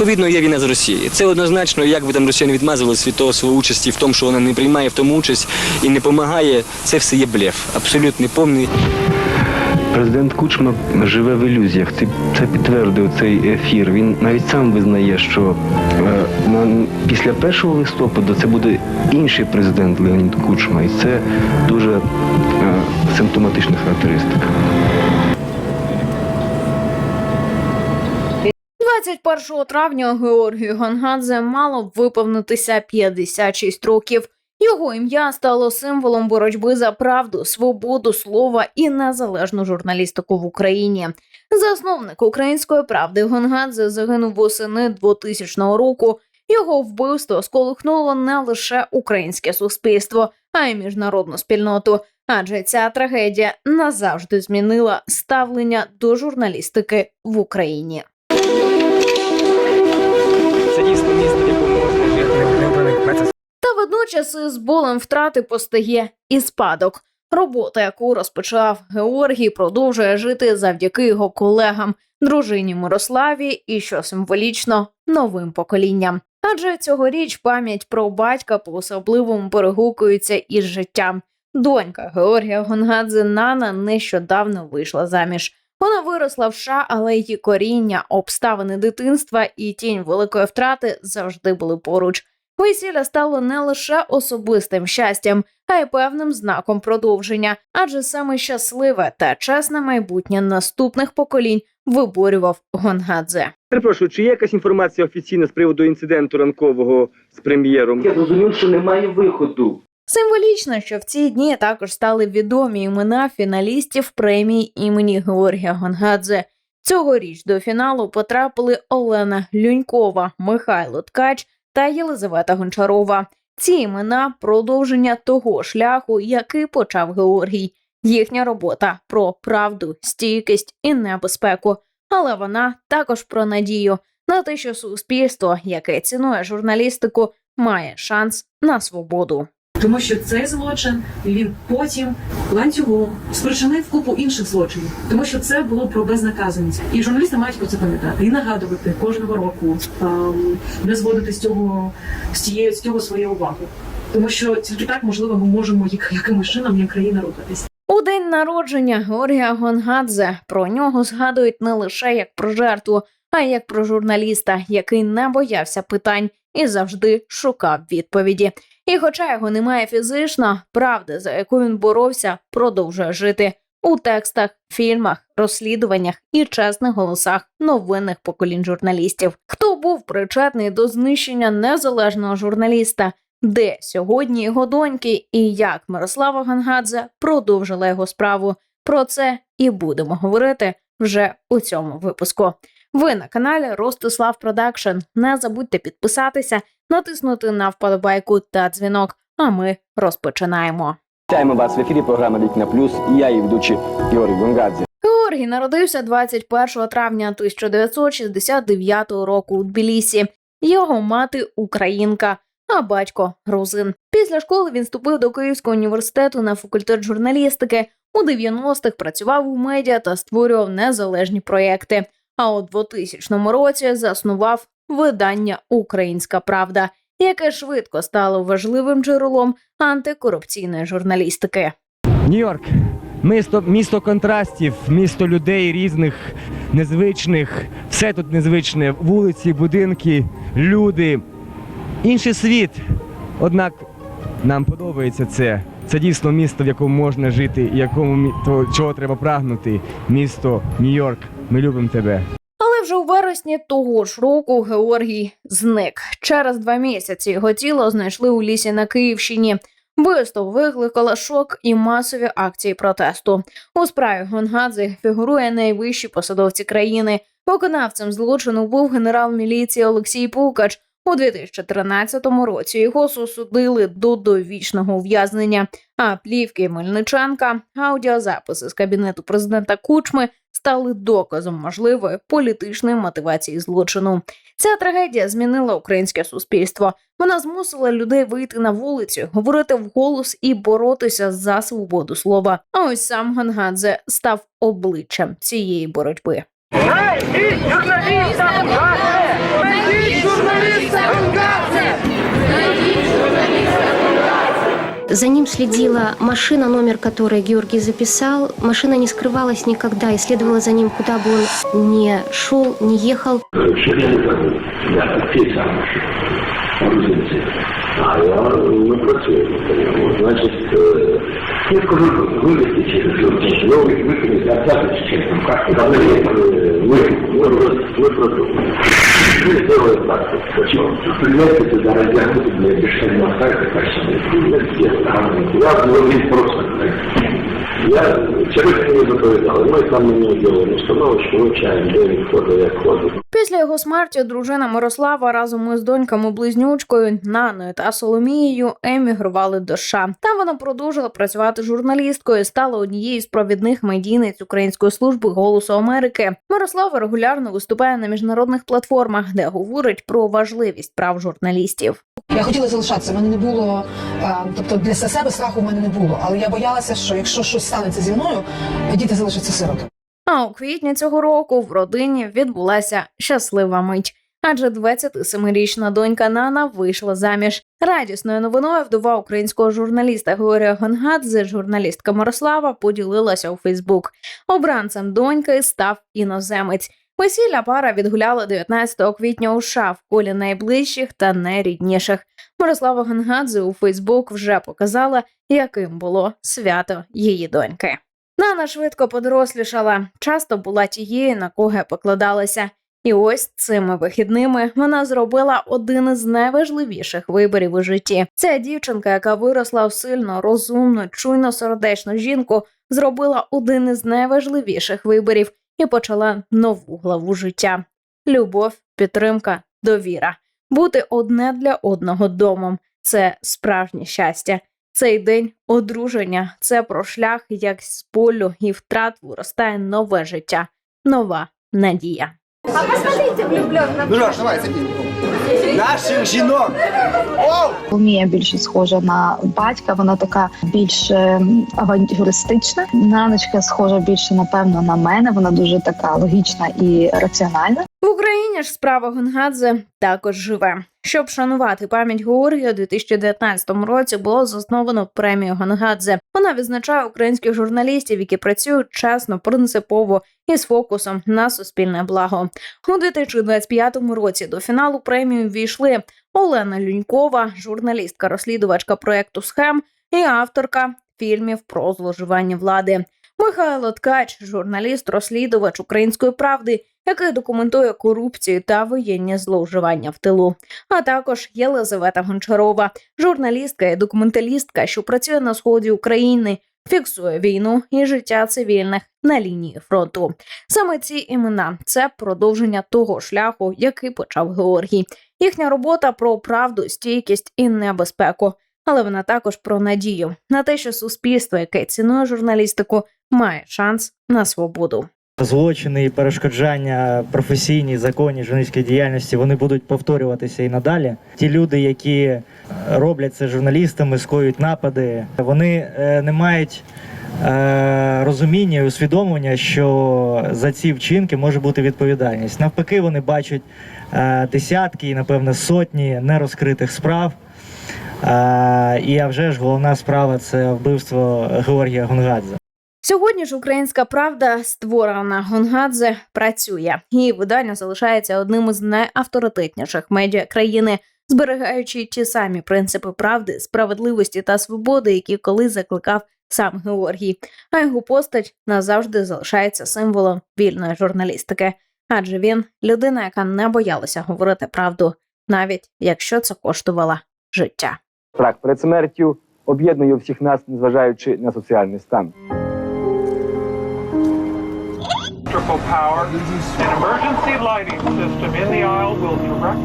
Відповідно, є війна з Росією. Це однозначно, як би там Росія не відмазувалась від того свого участі в тому, що вона не приймає в тому участь і не допомагає. Це все є блеф. Абсолютний повний. Президент Кучма живе в ілюзіях. Це, це підтвердив цей ефір. Він навіть сам визнає, що е, на, після 1 листопада це буде інший президент Леонід Кучма. І це дуже е, симптоматична характеристика. 21 травня Георгію Гонгадзе мало б виповнитися 56 років. Його ім'я стало символом боротьби за правду, свободу слова і незалежну журналістику в Україні. Засновник української правди Гонгадзе загинув восени 2000 року. Його вбивство сколихнуло не лише українське суспільство, а й міжнародну спільноту. Адже ця трагедія назавжди змінила ставлення до журналістики в Україні. Дійсно місце, в якому можна жити. Та водночас із болем втрати постає і спадок. Робота, яку розпочав Георгій, продовжує жити завдяки його колегам, дружині Мирославі і, що символічно, новим поколінням. Адже цьогоріч пам'ять про батька по особливому перегукується із життям. Донька Георгія Гонгадзе Нана нещодавно вийшла заміж. Вона виросла в США, але її коріння, обставини дитинства і тінь великої втрати завжди були поруч. Весілля стало не лише особистим щастям, а й певним знаком продовження, адже саме щасливе та чесне майбутнє наступних поколінь виборював Гонгадзе. Перепрошую, чи є якась інформація офіційна з приводу інциденту ранкового з прем'єром? Я зрозумів, що немає виходу. Символічно, що в ці дні також стали відомі імена фіналістів премії імені Георгія Гонгадзе. Цьогоріч до фіналу потрапили Олена Глюнькова, Михайло Ткач та Єлизавета Гончарова. Ці імена продовження того шляху, який почав Георгій. Їхня робота про правду, стійкість і небезпеку. Але вона також про надію на те, що суспільство, яке цінує журналістику, має шанс на свободу. Тому що цей злочин він потім ланцюгом спричинив купу інших злочинів, тому що це було про безнаказаність, і журналісти мають про це пам'ятати. І нагадувати кожного року, ем, не зводити з цього з цієї з цього своєї уваги, тому що тільки так можливо ми можемо як якимось чином як країна рухатись. У день народження Георгія Гонгадзе. Про нього згадують не лише як про жертву, а й як про журналіста, який не боявся питань і завжди шукав відповіді. І, хоча його немає фізично, правда, за яку він боровся, продовжує жити у текстах, фільмах, розслідуваннях і чесних голосах новинних поколінь журналістів. Хто був причетний до знищення незалежного журналіста? Де сьогодні його доньки і як Мирослава Гангадзе продовжила його справу? Про це і будемо говорити вже у цьому випуску. Ви на каналі Ростислав Продакшн. Не забудьте підписатися, натиснути на вподобайку та дзвінок. А ми розпочинаємо. Вітаємо вас в ефірі програма Вікна Плюс і я, її ведучий Георгій Гонгадзе. Георгій народився 21 травня 1969 року у Тбілісі. Його мати українка, а батько грузин. Після школи він вступив до Київського університету на факультет журналістики. У 90-х працював у медіа та створював незалежні проєкти. А у 2000 році заснував видання Українська Правда, яке швидко стало важливим джерелом антикорупційної журналістики. Нью-Йорк місто, місто контрастів, місто людей різних, незвичних. Все тут незвичне. Вулиці, будинки, люди. Інший світ. Однак нам подобається це. Це дійсно місто, в якому можна жити, і якому чого треба прагнути. Місто Нью-Йорк. Ми любимо тебе. Але вже у вересні того ж року Георгій зник. Через два місяці його тіло знайшли у лісі на Київщині. Вбивство викликало шок і масові акції протесту. У справі Гонгадзе фігурує найвищі посадовці країни. Виконавцем злочину був генерал міліції Олексій Пукач. У 2013 році його засудили до довічного ув'язнення. А плівки Мельниченка, аудіозаписи з кабінету президента Кучми стали доказом можливої політичної мотивації злочину. Ця трагедія змінила українське суспільство. Вона змусила людей вийти на вулицю, говорити вголос і боротися за свободу слова. А ось сам Гангадзе став обличчям цієї боротьби. журналіста! журналіста! За ним следила машина, номер которой Георгий записал. Машина не скрывалась никогда и следовала за ним, куда бы он ни шел, не ехал. А я не працюю. Значить, е, я скажу, вивезти через Юрчик, новий вышли из. Мы сделаем так, почему? Мы я говорю просто. Я вчора не доповідав, мы там не робили установочку, де він ходить, як ходить. Його смерті дружина Мирослава разом із доньками близнючкою Наною та Соломією емігрували до США. Там вона продовжила працювати журналісткою, стала однією з провідних медійниць Української служби голосу Америки. Мирослава регулярно виступає на міжнародних платформах, де говорить про важливість прав журналістів. Я хотіла залишатися. Мене не було, тобто для себе страху мене не було. Але я боялася, що якщо щось станеться зі мною, діти залишаться сиротами. А у квітні цього року в родині відбулася щаслива мить. Адже 27-річна донька Нана вийшла заміж. Радісною новиною вдова українського журналіста Георгія Гонгадзе, журналістка Мирослава, поділилася у Фейсбук. Обранцем доньки став іноземець. Весілля пара відгуляла 19 квітня у США в колі найближчих та найрідніших. Мирослава Гонгадзе у Фейсбук вже показала, яким було свято її доньки. Нана швидко подорослішала, часто була тією, на кого покладалася. І ось цими вихідними вона зробила один із найважливіших виборів у житті. Ця дівчинка, яка виросла в сильно, розумну, чуйно сердечну жінку, зробила один із найважливіших виборів і почала нову главу життя: любов, підтримка, довіра. Бути одне для одного домом це справжнє щастя. Цей день одруження це про шлях, як з болю і втрат виростає нове життя, нова надія. Наших жінок! Мія більше схожа на батька, вона така більш е, авантюристична. Наночка схожа більше, напевно, на мене. Вона дуже така логічна і раціональна. В Україні ж справа Гонгадзе також живе. Щоб шанувати пам'ять Георгія, у 2019 році було засновано премію Гонгадзе. Вона відзначає українських журналістів, які працюють чесно, принципово і з фокусом на суспільне благо. У 2025 році до фіналу премії ввійшли Олена Люнькова, журналістка-розслідувачка проекту Схем і авторка фільмів про зловживання влади. Михайло Ткач, журналіст-розслідувач української правди, який документує корупцію та воєнні зловживання в тилу. А також Єлизавета Гончарова, журналістка і документалістка, що працює на сході України, фіксує війну і життя цивільних на лінії фронту. Саме ці імена це продовження того шляху, який почав Георгій. Їхня робота про правду, стійкість і небезпеку. Але вона також про надію на те, що суспільство, яке цінує журналістику, має шанс на свободу. Злочини і перешкоджання професійній законній журналістській діяльності вони будуть повторюватися і надалі. Ті люди, які роблять це журналістами, скоюють напади, вони е, не мають е, розуміння і усвідомлення, що за ці вчинки може бути відповідальність. Навпаки, вони бачать е, десятки і, напевне, сотні нерозкритих справ. І а вже ж головна справа це вбивство Георгія Гонгадзе. Сьогодні ж українська правда, створена Гонгадзе, працює. Її видання залишається одним із найавторитетніших медіа країни, зберігаючи ті самі принципи правди, справедливості та свободи, які колись закликав сам Георгій. А його постать назавжди залишається символом вільної журналістики, адже він людина, яка не боялася говорити правду, навіть якщо це коштувало життя. Страх перед смертю об'єднує всіх нас, незважаючи на соціальний стан. Triple power. An emergency lighting system in the aisle will direct.